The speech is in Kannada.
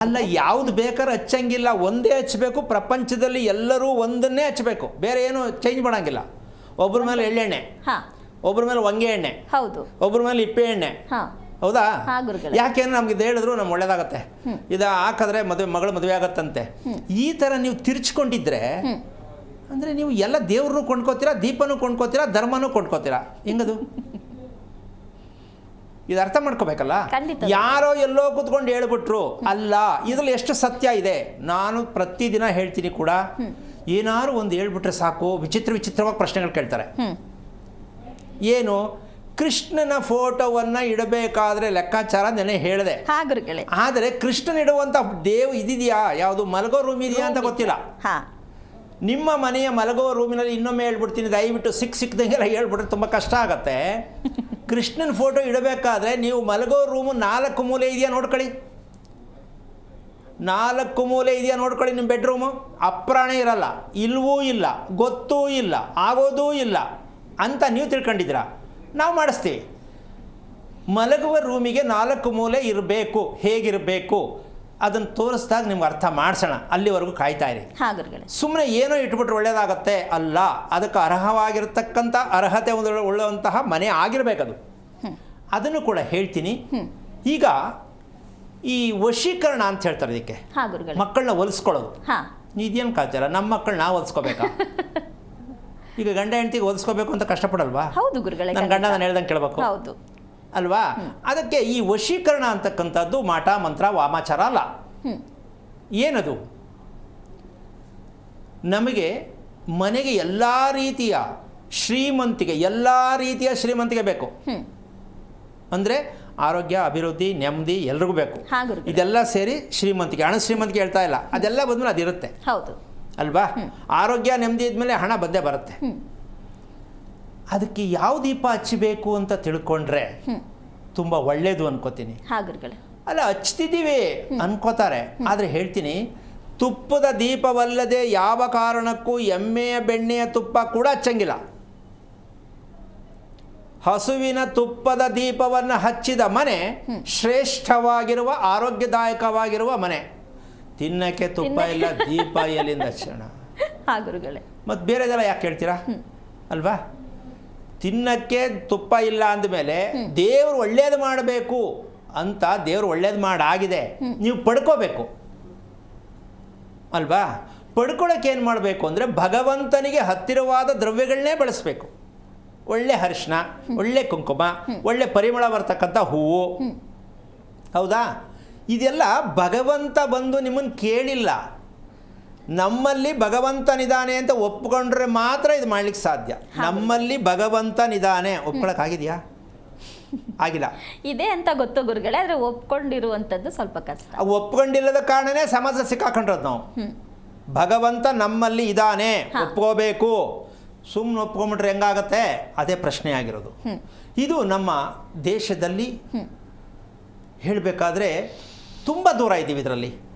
ಅಲ್ಲ ಯಾವ್ದು ಬೇಕಾದ್ರೆ ಹಚ್ಚಂಗಿಲ್ಲ ಒಂದೇ ಹಚ್ಚಬೇಕು ಪ್ರಪಂಚದಲ್ಲಿ ಎಲ್ಲರೂ ಒಂದನ್ನೇ ಹಚ್ಚಬೇಕು. ಬೇರೆ ಏನು ಚೇಂಜ್ ಮಾಡಂಗಿಲ್ಲ. ಒಬ್ಬರ ಮೇಲೆ ಎಳ್ಳೆಣ್ಣೆ ಹಾ. ಒಬ್ಬರ ಮೇಲೆ ಹೊಂಗೆ ಎಣ್ಣೆ ಹೌದು. ಒಬ್ಬರ ಮೇಲೆ ಇಪ್ಪೆ ಎಣ್ಣೆ. ಹಾ. ಹೌದಾ. ಯಾಕೆಂದ್ರೆ ನಮ್ಗೆ ಇದು ಹೇಳಿದ್ರು ನಮ್ಗೆ ಒಳ್ಳೇದಾಗತ್ತೆ. ಇದು ಹಾಕಿದ್ರೆ ಮದುವೆ ಮಗಳು ಮದುವೆ ಆಗತ್ತಂತೆ. ಈ ಥರ ನೀವು ತಿರ್ಚ್ಕೊಂಡಿದ್ರೆ ಅಂದ್ರೆ ಅಂದರೆ ನೀವು ಎಲ್ಲ ದೇವ್ರನ್ನೂ ಕೊಂಡ್ಕೋತೀರಾ ದೀಪನೂ ಕೊಂಡ್ಕೋತೀರಾ ಧರ್ಮನೂ ಕೊಂಡ್ಕೋತೀರಾ? ಹೆಂಗದು? ಇದು ಅರ್ಥ ಮಾಡ್ಕೋಬೇಕಲ್ಲ? ಯಾರೋ ಎಲ್ಲೋ ಕೂತ್ಕೊಂಡು ಹೇಳ್ಬಿಟ್ರು ಅಲ್ಲ ಇದ್ರಲ್ಲಿ ಎಷ್ಟು ಸತ್ಯ ಇದೆ? ನಾನು ಪ್ರತಿದಿನ ಹೇಳ್ತೀನಿ ಕೂಡ. ಏನಾದ್ರು ಒಂದು ಹೇಳ್ಬಿಟ್ರೆ ಸಾಕು ವಿಚಿತ್ರ ವಿಚಿತ್ರವಾಗಿ ಪ್ರಶ್ನೆಗಳು ಕೇಳ್ತಾರೆ. ಏನು? ಕೃಷ್ಣನ ಫೋಟೋವನ್ನ ಇಡಬೇಕಾದ್ರೆ ಲೆಕ್ಕಾಚಾರ ನೆನೆ ಹೇಳಿದೆ. ಆದರೆ ಕೃಷ್ಣನ ಇಡುವಂತ ದೇವ್ ಇದಿದೆಯಾ? ಯಾವುದು ಮಲಗೋ ರೂಮ್ ಇದೆಯಾ ಅಂತ ಗೊತ್ತಿಲ್ಲ. ಹಾ. ನಿಮ್ಮ ಮನೆಯ ಮಲಗೋ ರೂಮಿನಲ್ಲಿ ಇನ್ನೊಮ್ಮೆ ಹೇಳ್ಬಿಡ್ತೀನಿ ದಯವಿಟ್ಟು ಸಿಕ್ ಸಿಕ್ಕದಂಗೆಲ್ಲ ಹೇಳ್ಬಿಟ್ರೆ ತುಂಬ ಕಷ್ಟ ಆಗತ್ತೆ. ಕೃಷ್ಣನ ಫೋಟೋ ಇಡಬೇಕಾದ್ರೆ ನೀವು ಮಲಗೋ ರೂಮು ನಾಲ್ಕು ಮೂಲೆ ಇದೆಯಾ ನೋಡ್ಕೊಳ್ಳಿ. ನಾಲ್ಕು ಮೂಲೆ ಇದೆಯಾ ನೋಡ್ಕೊಳ್ಳಿ ನಿಮ್ಮ ಬೆಡ್ರೂಮು ಅಪ್ರಾಣೆ ಇರಲ್ಲ, ಇಲ್ವೂ ಇಲ್ಲ, ಗೊತ್ತೂ ಇಲ್ಲ, ಆಗೋದೂ ಇಲ್ಲ ಅಂತ ನೀವು ತಿಳ್ಕೊಂಡಿದ್ದೀರಾ? ನಾವು ಮಾಡಿಸ್ತೀವಿ. ಮಲಗುವ ರೂಮಿಗೆ ನಾಲ್ಕು ಮೂಲೆ ಇರಬೇಕು, ಹೇಗಿರಬೇಕು? ಅದನ್ನು ತೋರಿಸ್ದಾಗ ನಿಮ್ಗೆ ಅರ್ಥ ಮಾಡಿಸೋಣ. ಅಲ್ಲಿವರೆಗೂ ಕಾಯ್ತಾ ಇರಿ. ಸುಮ್ಮನೆ ಏನೋ ಇಟ್ಬಿಟ್ರೆ ಒಳ್ಳೇದಾಗತ್ತೆ? ಅಲ್ಲ ಅದಕ್ಕೆ ಅರ್ಹವಾಗಿರ್ತಕ್ಕಂಥ ಅರ್ಹತೆ ಒಂದು ಉಳ್ಳುವಂತಹ ಮನೆ ಆಗಿರಬೇಕದು. ಅದನ್ನು ಕೂಡ ಹೇಳ್ತೀನಿ. ಈಗ ಈ ವಶೀಕರಣ ಅಂತ ಹೇಳ್ತಾರೆ ಇದಕ್ಕೆ. ಮಕ್ಕಳನ್ನ ಹೊಲಿಸ್ಕೊಳ್ಳೋದು. ಇದೇನು ಕಾಚಾರ ನಮ್ಮ ಮಕ್ಕಳನ್ನ ನಾವು ಹೊಲಿಸ್ಕೋಬೇಕಾ? ಈಗ ಗಂಡ ಹೆಂಡತಿಗೆ ಹೊಲಿಸ್ಕೋಬೇಕು ಅಂತ ಕಷ್ಟಪಡಲ್ವಾ? ಹೌದು ಗುರುಗಳೇ ನನ್ನ ಗಂಡ. ನಾನು ಹೇಳ್ದಂಗೆ ಕೇಳಬೇಕು. ಹೌದು. ಅಲ್ವಾ? ಅದಕ್ಕೆ ಈ ವಶೀಕರಣ ಅಂತಕ್ಕಂಥದ್ದು ಮಾಟ ಮಂತ್ರ ವಾಮಾಚಾರ ಅಲ್ಲ. ಏನದು? ನಮಗೆ ಮನೆಗೆ ಎಲ್ಲ ರೀತಿಯ ಶ್ರೀಮಂತಿಗೆ ಎಲ್ಲ ರೀತಿಯ ಶ್ರೀಮಂತಿಗೆ ಬೇಕು. ಅಂದರೆ ಆರೋಗ್ಯ ಅಭಿವೃದ್ಧಿ ನೆಮ್ಮದಿ ಎಲ್ರಿಗೂ ಬೇಕು. ಇದೆಲ್ಲ ಸೇರಿ ಶ್ರೀಮಂತಿಗೆ ಹಣ ಶ್ರೀಮಂತಿಗೆ ಹೇಳ್ತಾ ಇಲ್ಲ. ಅದೆಲ್ಲ ಬಂದ್ಮೇಲೆ ಅದಿರುತ್ತೆ. ಹೌದು. ಅಲ್ವಾ? ಆರೋಗ್ಯ ನೆಮ್ಮದಿ ಇದ್ಮೇಲೆ ಹಣ ಬಂದೇ ಬರುತ್ತೆ. ಅದಕ್ಕೆ ಯಾವ ದೀಪ ಹಚ್ಚಬೇಕು ಅಂತ ತಿಳ್ಕೊಂಡ್ರೆ ತುಂಬ ಒಳ್ಳೇದು ಅನ್ಕೋತೀನಿ. ಅಲ್ಲ ಹಚ್ತಿದ್ದೀವಿ ಅನ್ಕೋತಾರೆ. ಆದರೆ ಹೇಳ್ತೀನಿ ತುಪ್ಪದ ದೀಪವಲ್ಲದೆ ಯಾವ ಕಾರಣಕ್ಕೂ ಎಮ್ಮೆಯ ಬೆಣ್ಣೆಯ ತುಪ್ಪ ಕೂಡ ಹಚ್ಚಂಗಿಲ್ಲ. ಹಸುವಿನ ತುಪ್ಪದ ದೀಪವನ್ನು ಹಚ್ಚಿದ ಮನೆ ಶ್ರೇಷ್ಠವಾಗಿರುವ ಆರೋಗ್ಯದಾಯಕವಾಗಿರುವ ಮನೆ. ತಿನ್ನಕ್ಕೆ ತುಪ್ಪ ಇಲ್ಲ ದೀಪ ಎಲ್ಲಿಂದ ಹಚ್ಚೋಣ? ಮತ್ತು ಬೇರೆದೆಲ್ಲ ಯಾಕೆ ಹೇಳ್ತೀರಾ? ಅಲ್ವಾ? ತಿನ್ನಕ್ಕೆ ತುಪ್ಪ ಇಲ್ಲ ಅಂದಮೇಲೆ ದೇವರು ಒಳ್ಳೇದು ಮಾಡಬೇಕು ಅಂತ ದೇವರು ಒಳ್ಳೇದು ಮಾಡಾಗಿದೆ. ನೀವು ಪಡ್ಕೋಬೇಕು. ಅಲ್ವಾ? ಪಡ್ಕೊಳಕ್ಕೆ ಏನು ಮಾಡಬೇಕು ಅಂದರೆ ಭಗವಂತನಿಗೆ ಹತ್ತಿರವಾದ ದ್ರವ್ಯಗಳನ್ನೇ ಬಳಸಬೇಕು. ಒಳ್ಳೆ ಅರಿಶಿನ ಒಳ್ಳೆ ಕುಂಕುಮ ಒಳ್ಳೆ ಪರಿಮಳ ಬರ್ತಕ್ಕಂಥ ಹೂವು. ಹೌದಾ? ಇದೆಲ್ಲ ಭಗವಂತ ಬಂದು ನಿಮ್ಮನ್ನು ಕೇಳಿಲ್ಲ. ನಮ್ಮಲ್ಲಿ ಭಗವಂತನಿದ್ದಾನೆ ಅಂತ ಒಪ್ಕೊಂಡ್ರೆ ಮಾತ್ರ ಇದು ಮಾಡ್ಲಿಕ್ಕೆ ಸಾಧ್ಯ. ನಮ್ಮಲ್ಲಿ ಭಗವಂತನಿದ್ದಾನೆ. ಒಪ್ಕೊಳಕ್ಕಾಗಿದೆಯಾ? ಆಗಿಲ್ಲ. ಇದೆ ಅಂತ ಗೊತ್ತು ಗುರುಗಳೇ ಆದ್ರೆ ಒಪ್ಕೊಂಡಿರುವಂತದ್ದು ಸ್ವಲ್ಪ ಕಷ್ಟ. ಒಪ್ಕೊಂಡಿಲ್ಲದ ಕಾರಣನೇ ಸಮಾಜ ಸಿಕ್ಕಾಕೊಂಡಿರೋದು ನಾವು. ಭಗವಂತ ನಮ್ಮಲ್ಲಿ ಇದ್ದಾನೆ ಒಪ್ಕೋಬೇಕು. ಸುಮ್ಮನೆ ಒಪ್ಕೊಂಬಿಟ್ರೆ ಹೆಂಗಾಗತ್ತೆ? ಅದೇ ಪ್ರಶ್ನೆ ಆಗಿರೋದು. ಇದು ನಮ್ಮ ದೇಶದಲ್ಲಿ ಹೇಳಬೇಕಾದ್ರೆ ತುಂಬ ದೂರ ಇದ್ದೀವಿ ಇದರಲ್ಲಿ.